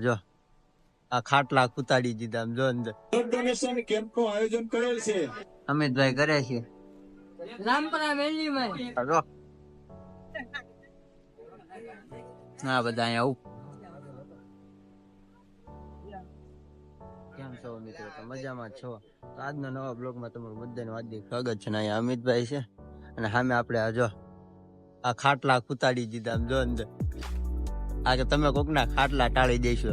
જો આ ખાટલા કુતાડી દીધા જો અંદર. ડોનેશન કેમ્પનું આયોજન કરેલ છે. અમિતભાઈ કરે છે. રામપરા વેલીમાં આ જો. હા બધા અહીંયા ઉપ કેમ છો મિત્રો? તો મજામાં છો? તો આજના નવા બ્લોગમાં તમારું બધાનું હાર્દિક સ્વાગત છે ને અહીંયા અમિતભાઈ છે. અને સામે આપણે આ જો આ ખાટલા કુતાડી દીધા જો અંદર. આ કે તમે કોકના ખાટલા ટાળી દેશો.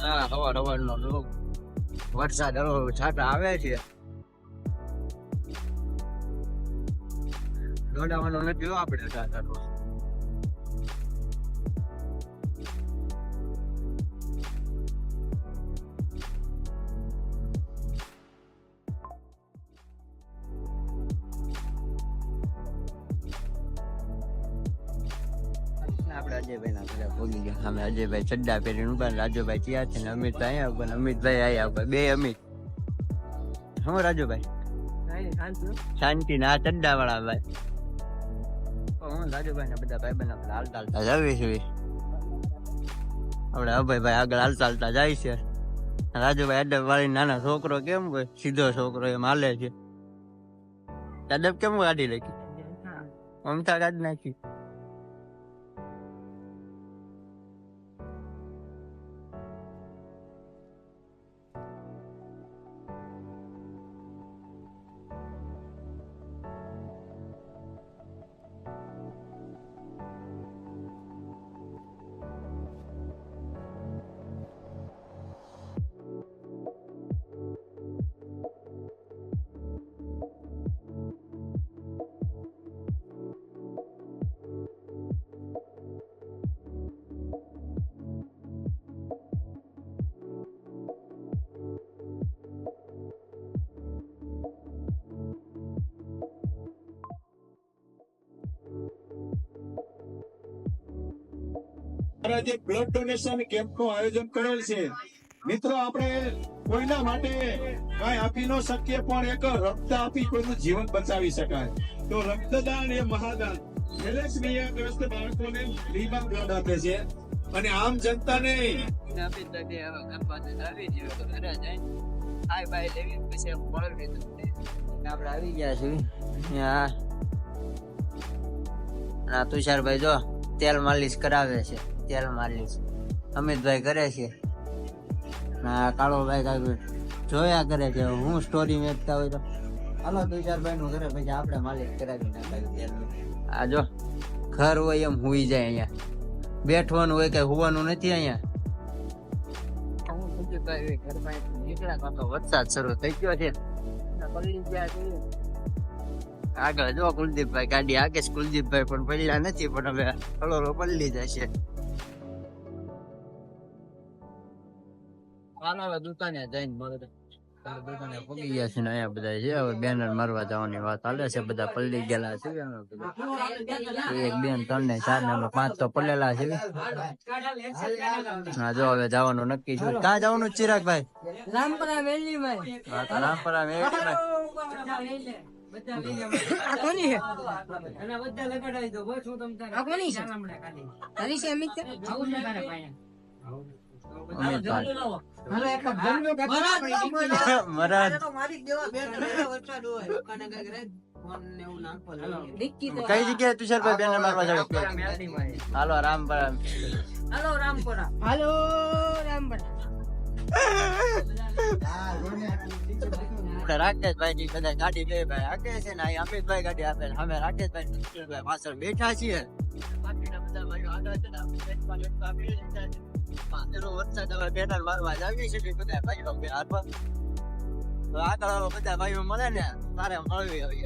હા હવાર હવારનો વરસાદ છાટા આવે છે. દોડાવાનો નથી આપણે. આપણે અજયભાઈ ઘરે ભોગી ગયા અમે અજયભાઈ ચડ્ડા પહેરીને ઊભા રાજુભાઈ ત્યાં છે ને અમિતભાઈ અહીંયા ઊભા ને અમિતભાઈ અહીંયા ઊભા બે અમિત. હું રાજુભાઈ? શાંતિ ના ચડ્ડા વાળા ભાઈ. હું રાજુભાઈ ને બધા ભાઈ આપણે હાલતા હાલતા જાવી છે. આપણે અભયભાઈ આગળ હાલતા હાલતા જાય છે. રાજુભાઈ અડબ વાળી નાના છોકરો કેમ હોય સીધો છોકરો એમ હાલે છે. અડબ કેમ કાઢી લખી મમતા કાઢી નાખી. મારા જે બ્લડ ડોનેશન કેમ્પનું આયોજન કરેલ છે, મિત્રો, આપણે કોઈના માટે કઈ આપી ન શકીએ, પણ એક રક્ત આપી કોઈનું જીવન બચાવી શકાય. તો રક્તદાન એ મહાદાન. ગ્રસ્ત બાળકોને ફ્રીમાં બ્લડ આપે છે. અને આમ જનતાને આપણે આવી ગયા છીએ આ તુષારભાઈ જો તેલ માલિશ કરાવે છે. તેલ છે. અમિતભાઈ કરે છે. ના કાળોભાઈ કાંઈ જોયા કરે છે. હું સ્ટોરી વેચતા હોય તો. હાલો તુષારભાઈ નું ઘરે પછી આપણે માલિક કરાવી નાખાયું આ જો ઘર હોય એમ હુઈ જાય અહીંયા. બેઠવાનું હોય કે હોવાનું નથી અહીંયા. વરસાદ શરૂ થઈ ગયો છે. આગળ જો કુલદીપભાઈ ગાડી આગે કુલદીપભાઈ પણ પડ્યા નથી પણ હવે થોડો પલ્લી જશે. દુકાને જઈને મળે. દુકાને પગી ગયા છે ને અહીંયા બધા છે. હવે બેનર મારવા જવાની વાત ચાલે છે. બધા પલ્લી ગયેલા છે. એક બેન ત્રણ ને ચાર ને પાંચ તો પલ્લેલા છે. હા જો હવે જવાનું નક્કી છે. ક્યાં જવાનું ચિરાગભાઈ? રામપરા વેલીમાં હા તો રામપરા મેળવીમાં. કોની છે? કોની છે? અમિત? કઈ જગ્યાએ તુષારભાઈ બેનર મારવા જાવ? હાલો રામપરા હાલો રામપરા હાલો રામપરા રાકેશભાઈ ની બધા ગાડી બે ભાઈ આગે છે ને અમિતભાઈ ગાડી આપે છે. અમે રાકેશભાઈ ને તુષારભાઈ પાછળ બેઠા છીએ. બાકીના બધા ભાઈઓ આગળ છે ને પાછળનો વરસાદ હવે બેનર મારવા જાવી છે બધા ભાઈઓ બે હાથમાં તો આગળ વાળો બધા ભાઈઓ મળે ને તારે મળવી હવે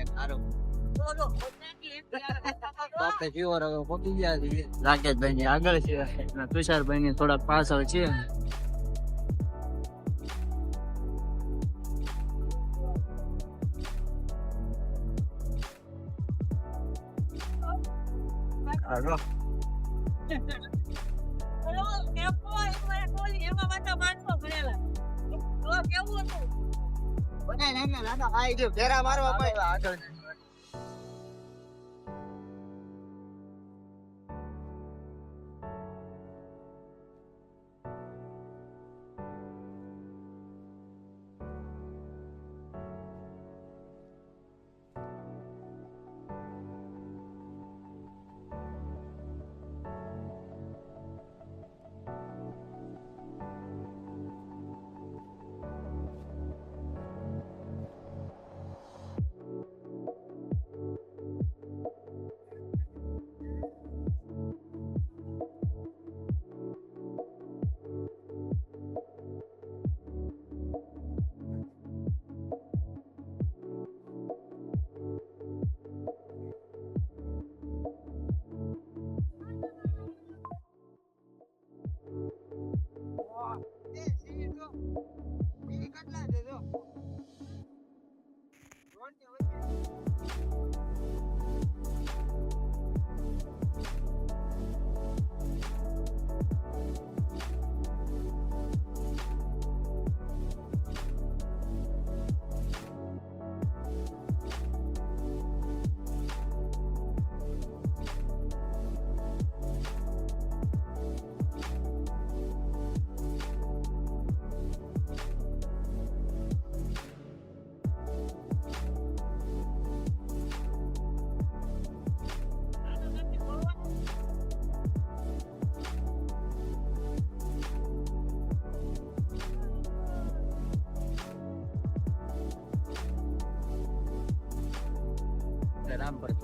રાકેશભાઈ ની આગળ છે અને તુષારભાઈ ની થોડાક પાછળ છે હાલો બધા નાના નાના ભાઈ જો ફેરા મારવા પડે આગળ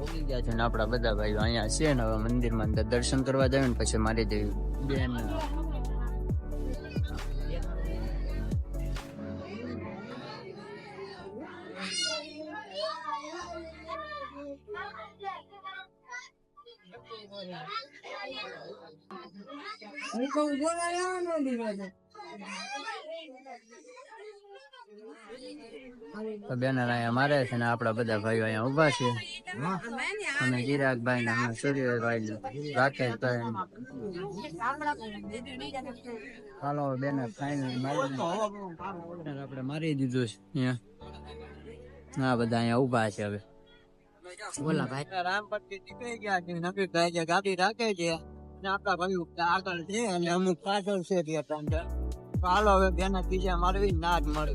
રામ ગયા છે ને આપણા બધા ભાઈઓ અહીંયા છે ને હવે મંદિરમાં અંદર દર્શન કરવા જાય ને પછી મારી દેવી બેન. હું ઊભો રહ્યો નો દીધો છે તો બેન અહીંયા મારે છે ને આપણા બધા ભાઈઓ અહીંયા ઊભા છે. અને ચિરાગભાઈ ને અમે સૂર્યભાઈ ને રાકેશભાઈ ને હાલો બેન ફાઈનલ મારી મારી દીધું છે અહીંયા. હા બધા અહીંયા ઊભા છે હવે. બોલા ભાઈ. રામ પરથી નીકળી ગયા છે. નબી ભાઈ જે ગાડી રાખે છે. અને આપણા ભાઈ આગળ છે અને અમુક પાછળ છે ત્યાં. હાલો, હવે બેના બીજા મારવી ના જ મળે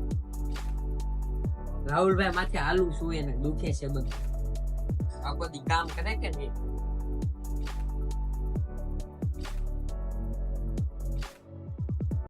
રાહુલભાઈ માથે હાલું છું એને દુખે છે બધું. આ બધી કામ કરે કે નહીં?